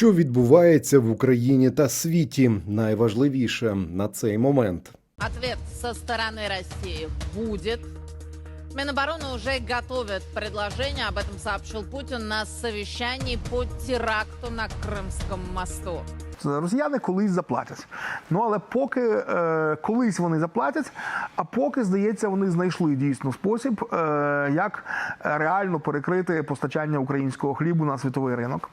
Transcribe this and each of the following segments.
Що відбувається в Україні та світі? Найважливіше на цей момент. Ответ со стороны России будет. Минобороны уже готовят предложение, об этом сообщил Путин на совещании по теракту на Крымском мосту. Росіяни колись заплатять. Ну але поки е, колись вони заплатять, а поки здається, вони знайшли дійсно спосіб, е, як реально перекрити постачання українського хлібу на світовий ринок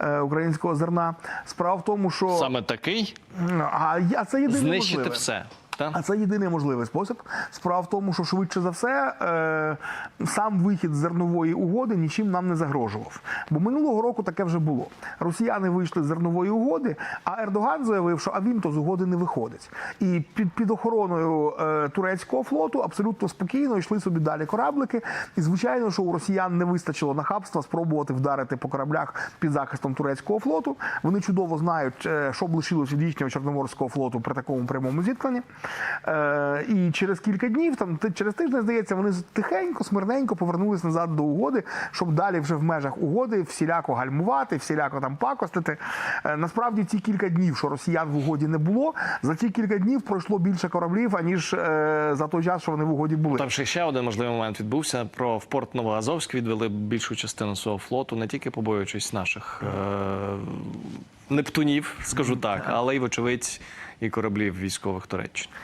е, українського зерна. Справа в тому, що Саме такий а, а це єдине знищити можливе. все. Та? А це єдиний можливий спосіб. Справа в тому, що швидше за все е, сам вихід з зернової угоди нічим нам не загрожував. Бо минулого року таке вже було. Росіяни вийшли з зернової угоди, а Ердоган заявив, що а він то з угоди не виходить. І під, під охороною е, турецького флоту абсолютно спокійно йшли собі далі кораблики. І звичайно, що у росіян не вистачило нахабства спробувати вдарити по кораблях під захистом турецького флоту. Вони чудово знають, е, що б лишилось від їхнього чорноморського флоту при такому прямому зіткненні. Е, і через кілька днів, там через тиждень, здається, вони тихенько, смирненько повернулись назад до угоди, щоб далі вже в межах угоди всіляко гальмувати, всіляко там пакостити. Е, насправді ці кілька днів, що росіян в угоді не було, за ці кілька днів пройшло більше кораблів, аніж е, за той час, що вони в угоді були. Там ще ще один можливий момент відбувся. Про в порт Новоазовськ відвели більшу частину свого флоту, не тільки побоюючись наших е- нептунів, скажу так, але й вочевидь і кораблів військових Туреччини.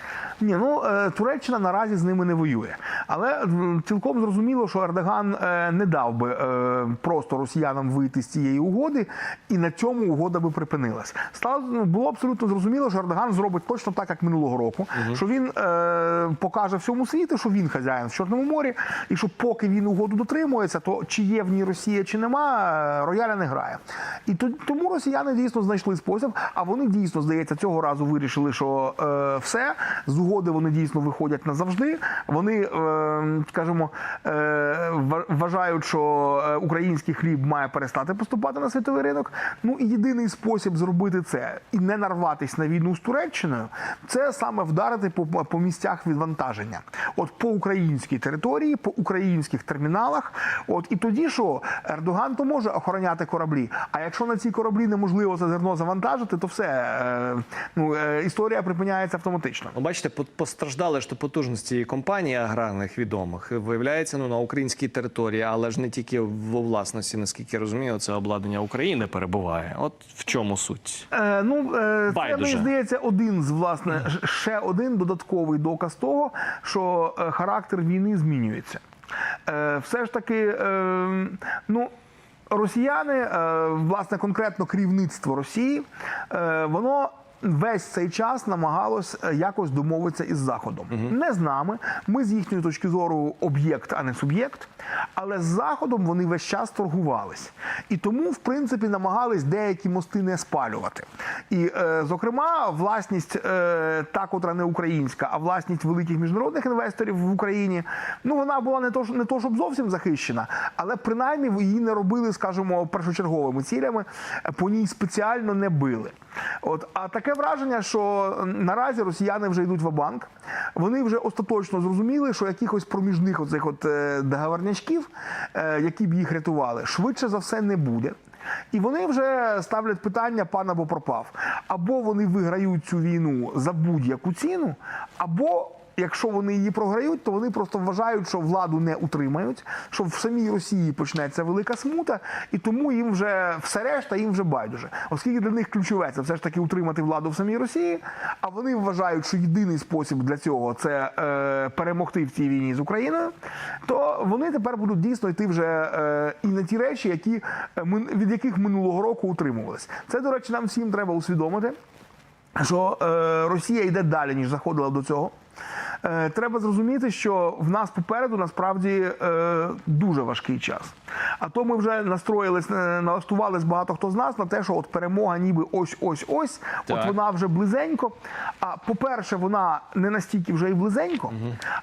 Ні, ну е, Туреччина наразі з ними не воює. Але цілком зрозуміло, що Ердоган е, не дав би е, просто росіянам вийти з цієї угоди, і на цьому угода би припинилась. Стало ну, було абсолютно зрозуміло, що Ердоган зробить точно так, як минулого року. Що він е, покаже всьому світу, що він хазяїн в Чорному морі, і що поки він угоду дотримується, то чи є в ній Росія, чи нема, е, рояля не грає. І то- тому росіяни дійсно знайшли спосіб, а вони дійсно здається цього разу вирішили, що е, все з угоди вони дійсно виходять назавжди. Вони, е, скажімо, е, вважають, що е, український хліб має перестати поступати на світовий ринок. Ну і єдиний спосіб зробити це і не нарватися на війну з Туреччиною, це саме вдарити по, по місцях відвантаження. От по українській території, по українських терміналах. От і тоді що Ердоган то може охороняти кораблі. А якщо на ці кораблі неможливо це зерно завантажити, то все ну історія припиняється автоматично. Ну, бачите, постраждали ж то потужності цієї компанії аграрних відомих. Виявляється, ну на українській території, але ж не тільки в власності, наскільки я розумію, це обладнання України перебуває. От в чому суть? Е, ну, е, це мені здається один з власне ще один додатковий доказ того, що е, характер війни змінюється. Е, все ж таки, е, ну. Росіяни, е, власне, конкретно керівництво Росії, е, воно весь цей час намагалось е, якось домовитися із Заходом. Не з нами. Ми з їхньої точки зору об'єкт, а не суб'єкт. Але з Заходом вони весь час торгувались. І тому, в принципі, намагались деякі мости не спалювати. І, е, зокрема, власність е, та, котра не українська, а власність великих міжнародних інвесторів в Україні, ну вона була не то, не то щоб зовсім захищена, але принаймні її не робили, скажімо, першочерговими цілями, е, по ній спеціально не били. От, а таке враження, що наразі росіяни вже йдуть в банк. Вони вже остаточно зрозуміли, що якихось проміжних оцих от е, договорнячків, е, які б їх рятували, швидше за все не буде. І вони вже ставлять питання пан або пропав. Або вони виграють цю війну за будь-яку ціну, або якщо вони її програють, то вони просто вважають, що владу не утримають, що в самій Росії почнеться велика смута, і тому їм вже все решта їм вже байдуже. Оскільки для них ключове це все ж таки утримати владу в самій Росії, а вони вважають, що єдиний спосіб для цього це е, перемогти в цій війні з Україною, то вони тепер будуть дійсно йти вже е, і на ті речі, які е, від яких минулого року утримувались. Це, до речі, нам всім треба усвідомити що е, Росія йде далі, ніж заходила до цього. Е, треба зрозуміти, що в нас попереду насправді е, дуже важкий час. А то ми вже настроїлись, е, налаштувались багато хто з нас на те, що от перемога ніби ось ось ось, от вона вже близенько. А по-перше, вона не настільки вже і близенько.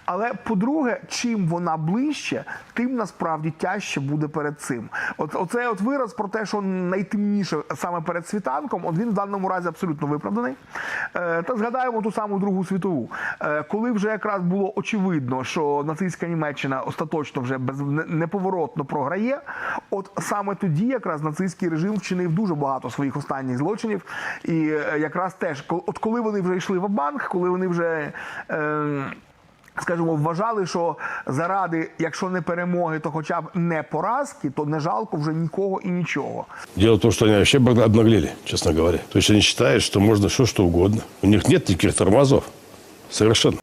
Але по-друге, чим вона ближче, тим насправді тяжче буде перед цим. От оцей от вираз про те, що найтемніше саме перед світанком, от він в даному разі абсолютно виправданий. Та згадаємо ту саму Другу світову, коли вже якраз було очевидно, що нацистська Німеччина остаточно вже без неповоротно програє. От саме тоді якраз нацистський режим вчинив дуже багато своїх останніх злочинів. І е, якраз теж, от коли вони вже йшли в банк, коли вони вже. Е, Скажімо, вважали, що заради, якщо не перемоги, то хоча б не поразки, то не жалко вже нікого і нічого. Дело в том, что они вообще обнаглели, честно говоря. То есть они считают, что можно все, что угодно. У них нет никаких тормозов. Совершенно.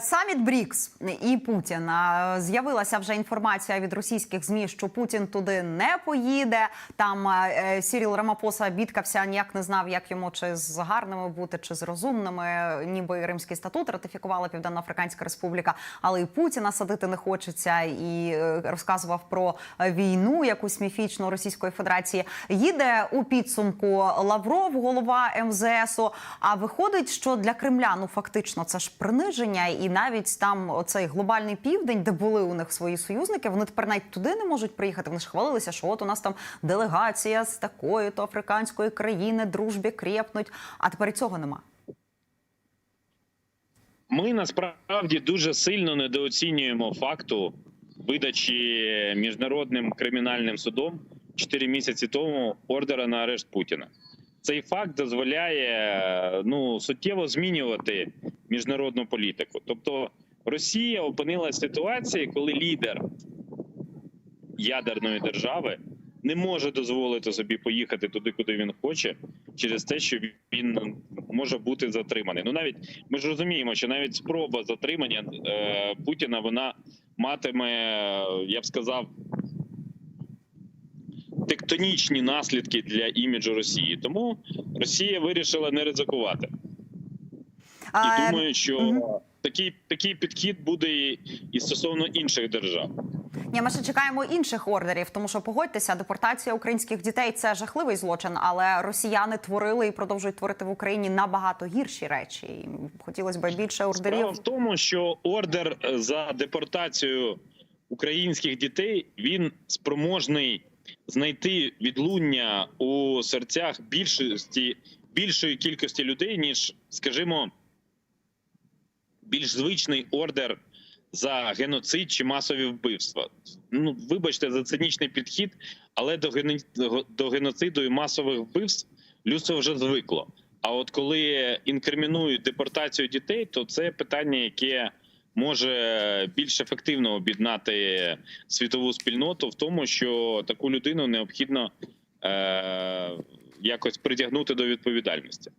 Саміт Брікс і Путін з'явилася вже інформація від російських змі, що Путін туди не поїде. Там е, Сіріл Рамапоса бідкався, ніяк не знав, як йому чи з гарними бути, чи з розумними. Ніби Римський статут ратифікувала Південно-Африканська Республіка, але і Путіна садити не хочеться. І е, розказував про е, війну, якусь міфічну Російської Федерації. Їде у підсумку Лавров, голова МЗСу. А виходить, що для Кремля ну фактично це ж приниження, і навіть там оцей глобальний південь, де були у них свої союзники, вони тепер навіть туди не можуть приїхати. Вони ж хвалилися, що от у нас там делегація з такої то африканської країни, дружбі крепнуть. А тепер цього нема. Ми насправді дуже сильно недооцінюємо факту видачі міжнародним кримінальним судом 4 місяці тому ордера на арешт Путіна. Цей факт дозволяє ну суттєво змінювати міжнародну політику. Тобто Росія опинилася в ситуації, коли лідер ядерної держави не може дозволити собі поїхати туди, куди він хоче, через те, що він може бути затриманий. Ну навіть ми ж розуміємо, що навіть спроба затримання е, Путіна вона матиме, я б сказав, тектонічні наслідки для іміджу Росії. Тому Росія вирішила не ризикувати. І думаю, що мгм. такий, такий підхід буде і, і стосовно інших держав. Ні, ми ще чекаємо інших ордерів, тому що погодьтеся, депортація українських дітей це жахливий злочин, але росіяни творили і продовжують творити в Україні набагато гірші речі. І хотілося б більше ордерів. Справа в тому, що ордер е, за депортацію українських дітей він спроможний знайти відлуння у серцях більшості більшої кількості людей, ніж, скажімо, більш звичний ордер за геноцид чи масові вбивства. Ну, вибачте за цинічний підхід, але до, гено- до геноциду і масових вбивств людство вже звикло. А от коли інкримінують депортацію дітей, то це питання, яке може більш ефективно об'єднати світову спільноту в тому, що таку людину необхідно е- якось притягнути до відповідальності.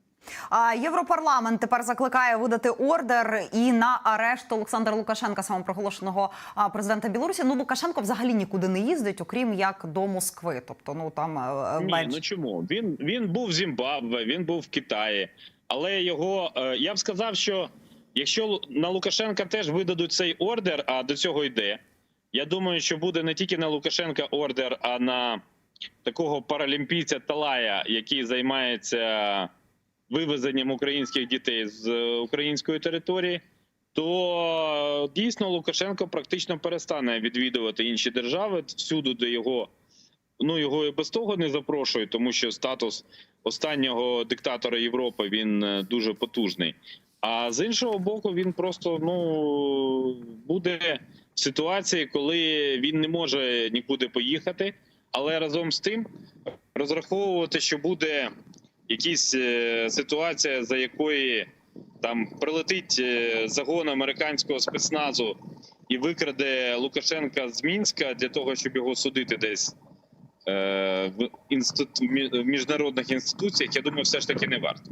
А Європарламент тепер закликає видати ордер і на арешт Олександра Лукашенка, самопроголошеного президента Білорусі. Ну Лукашенко взагалі нікуди не їздить, окрім як до Москви. Тобто, ну там е, Ні, ну чому? Він він був в Зімбабве, він був в Китаї, але його е, я б сказав, що якщо на Лукашенка теж видадуть цей ордер, а до цього йде. Я думаю, що буде не тільки на Лукашенка ордер, а на такого паралімпійця Талая, який займається вивезенням українських дітей з е, української території. То е, дійсно Лукашенко практично перестане відвідувати інші держави всюди, де його ну його і без того не запрошують, тому що статус останнього диктатора Європи він е, дуже потужний. А з іншого боку, він просто ну буде в ситуації, коли він не може нікуди поїхати, але разом з тим розраховувати, що буде якась е, ситуація, за якої там прилетить е, загон американського спецназу і викраде Лукашенка з Мінська для того, щоб його судити десь е, в міжнародних інституціях. Я думаю, все ж таки не варто.